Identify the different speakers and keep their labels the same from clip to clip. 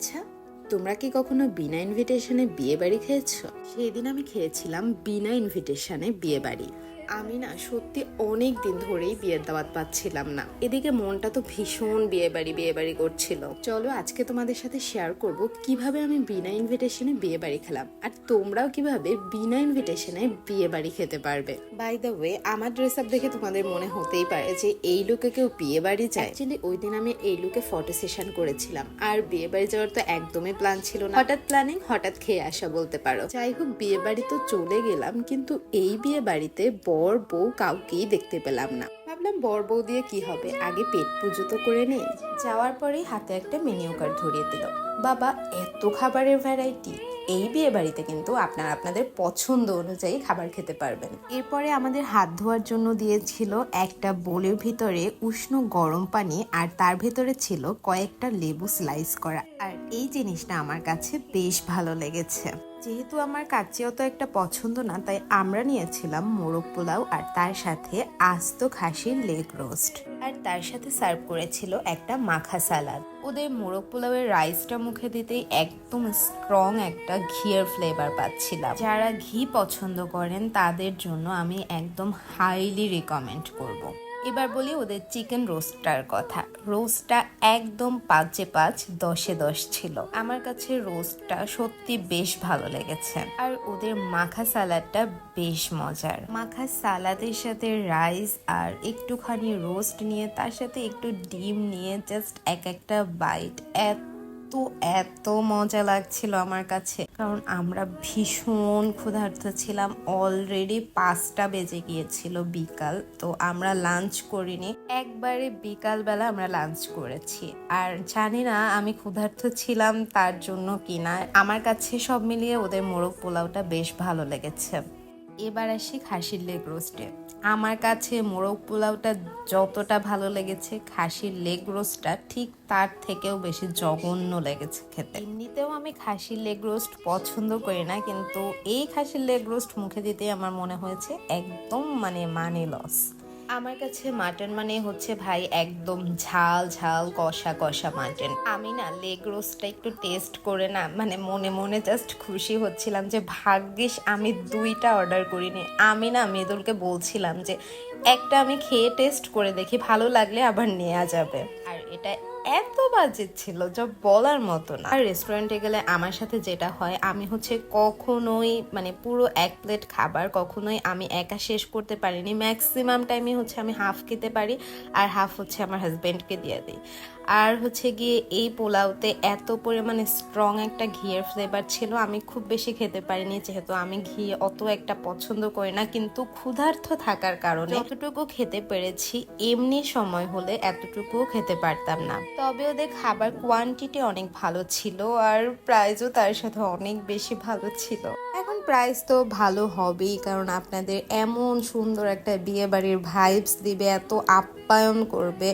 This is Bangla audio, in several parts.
Speaker 1: আচ্ছা তোমরা কি কখনো বিনা ইনভিটেশনে বিয়ে বাড়ি খেয়েছো? সেই দিন আমি খেয়েছিলাম বিনা ইনভিটেশনে বিয়ে বাড়ি আমি না সত্যি অনেক দিন ধরেই বিয়ের দাওয়াত পাচ্ছিলাম না। এদিকে মনটা তো ভীষণ বিয়ে বাড়ি বিয়ে বাড়ি করছিল। চলো আজকে তোমাদের সাথে শেয়ার করব কীভাবে আমি বিনা ইনভিটেশনে বিয়ে বাড়ি খেলাম। আর তোমরাও কীভাবে বিনা ইনভিটেশনে বিয়ে বাড়ি খেতে পারবে। বাই দ্য ওয়ে আমার ড্রেস আপ দেখে তোমাদের মনে হতেই পারে যে এই লুকে কেউ বিয়ে বাড়ি যায়। অ্যাকচুয়ালি ওই দিন আমি এই লুকে ফটো সেশন করেছিলাম। আর বিয়ে বাড়ি যাওয়ার তো একদমই প্ল্যান ছিল না। হঠাৎ প্ল্যানিং হঠাৎ খেয়ে আসা বলতে পারো। যাই হোক বিয়ে বাড়ি তো চলে গেলাম কিন্তু এই বিয়ে বাড়িতে বর বউ কাউকেই দেখতে পেলাম না। ভাবলাম বর বউ দিয়ে কি হবে? আগে পেট পুজো তো করে নেই। যাওয়ার পরেই হাতে একটা মেনিউ কার্ড ধরিয়ে দিল। বাবা, এত খাবারের ভ্যারাইটি এই বিয়ে বাড়িতে কিন্তু আপনারা আপনাদের পছন্দ অনুযায়ী খাবার খেতে পারবেন। এরপরে আমাদের হাত ধোয়ার জন্য দিয়েছিল একটা বোলের ভিতরে উষ্ণ গরম পানি আর তার ভেতরে ছিল কয়েকটা লেবু স্লাইস করা। আর এই জিনিসটা আমার কাছে বেশ ভালো লেগেছে। যেহেতু আমার কাছে অত একটা পছন্দ না, তাই আমরা নিয়েছিলাম মোরগ পোলাও আর তার সাথে আস্ত খাসির লেগ রোস্ট। আর তার সাথে সার্ভ করেছিল একটা মাখা সালাদ। ওদের মোরগ পোলাওয়ের রাইসটা মুখে দিতেই একদম স্ট্রং একটা ঘিয়ের ফ্লেভার পাচ্ছিলাম। যারা ঘি পছন্দ করেন, তাদের জন্য আমি একদম হাইলি রিকমেন্ড করব। এবার বলি ওদের চিকেন রোস্টটার কথা। রোস্টটা একদম পাঁচে পাঁচ, দশে দশ ছিল। আমার কাছে রোস্টটা সত্যি বেশ ভালো লেগেছে। আর ওদের মাখা সালাডটা বেশ মজার। মাখা সালাদের সাথে রাইস আর একটুখানি রোস্ট নিয়ে, তার সাথে একটু ডিম নিয়ে, জাস্ট এক একটা বাইট। এত এত এত মজা লাগছিল আমার কাছে। কারণ আমরা ভীষণ ক্ষুধার্ত ছিলাম অলরেডি পাঁচটা বেজে গিয়েছিল বিকাল, তো আমরা লাঞ্চ করিনি। একবারে বিকালবেলা আমরা লাঞ্চ করেছি। আর জানি না আমি ক্ষুধার্ত ছিলাম তার জন্য কিনা। আমার কাছে সব মিলিয়ে ওদের মোরগ পোলাওটা বেশ ভালো লেগেছে। এবার আসি খাসির লেগ রোস্টে। আমার কাছে মোরগ পোলাওটা যতটা ভালো লেগেছে, খাসির লেগ রোস্টটা ঠিক তার থেকেও বেশি জঘন্য লেগেছে খেতে। এমনিতেও আমি খাসির লেগ রোস্ট পছন্দ করি না, কিন্তু এই খাসির লেগ রোস্ট মুখে দিতে আমার মনে হয়েছে একদম মানে মানে লস আমার কাছে মাটন মানে হচ্ছে ভাই একদম ঝাল ঝাল, কষা কষা মাটন। আমি না লেগ রোস্টটা একটু টেস্ট করে না মানে মনে মনে জাস্ট খুশি হচ্ছিলাম যে ভাগ্যিস আমি দুইটা অর্ডার করিনি। আমি না মেদুলকে বলছিলাম যে, একটা আমি খেয়ে টেস্ট করে দেখি, ভালো লাগলে আবার নেওয়া যাবে। আর এটা এত বাজে ছিল যা বলার মতো না। আর রেস্টুরেন্টে গেলে আমার সাথে যেটা হয়, আমি হচ্ছে কখনোই মানে পুরো এক প্লেট খাবার কখনোই আমি একা শেষ করতে পারিনি। ম্যাক্সিমাম টাইমে হচ্ছে আমি হাফ খেতে পারি আর হাফ হচ্ছে আমার হাজব্যান্ডকে দিয়ে দিই। আর হচ্ছে গিয়ে এই পোলাওতে এত পরিমাণে স্ট্রং একটা ঘিয়ের ফ্লেভার ছিল, আমি খুব বেশি খেতে পারিনি যেহেতু আমি ঘি অত একটা পছন্দ করি না, কিন্তু ক্ষুধার্থ থাকার কারণে এতটুকু খেতে পেরেছি, এমনি সময় হলে এতটুকুও খেতে পারতাম না। তবে ওদের খাবার কোয়ান্টিটি অনেক ভালো ছিল আর প্রাইসও তার সাথে অনেক বেশি ভালো ছিল। এখন প্রাইস তো ভালো হবেই, কারণ আপনাদের এমন সুন্দর একটা বিয়ে বাড়ির ভাইবস দিবে, এত আপ্যায়ন করবে,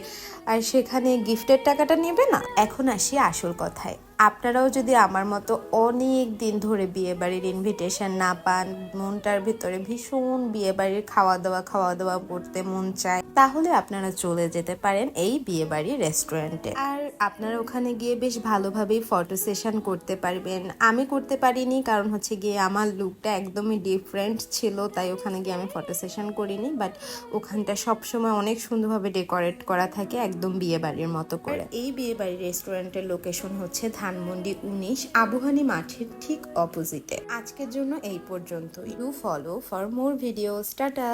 Speaker 1: আর সেখানে গিফটের টাকাটা নেবে না? এখন আসি আসল কথায়। আপনারাও যদি আমার মতো অনেক দিন ধরে বিয়ে বাড়ির ইনভিটেশন না পান, মনটার ভিতরে ভীষণ বিয়ে বাড়ির খাওয়া দাওয়া খাওয়া দাওয়া করতে মন চায়, তাহলে আপনারা চলে যেতে পারেন এই বিয়ে বাড়ির রেস্টুরেন্টে আর আপনারা ওখানে গিয়ে বেশ ভালোভাবেই ফটো সেশন করতে পারবেন। আমি করতে পারিনি, কারণ হচ্ছে গিয়ে আমার লুকটা একদমই ডিফারেন্ট ছিল, তাই ওখানে গিয়ে আমি ফটো সেশন করিনি বাট ওখানটা সবসময় অনেক সুন্দরভাবে ডেকোরেট করা থাকে একদম বিয়ে বাড়ির মতো করে। এই বিয়ে বাড়ির রেস্টুরেন্টের লোকেশন হচ্ছে ধানমন্ডি উনিশ আবুহানি মাঠের ঠিক অপোজিটে আজকের জন্য এই পর্যন্ত you follow for more videos tata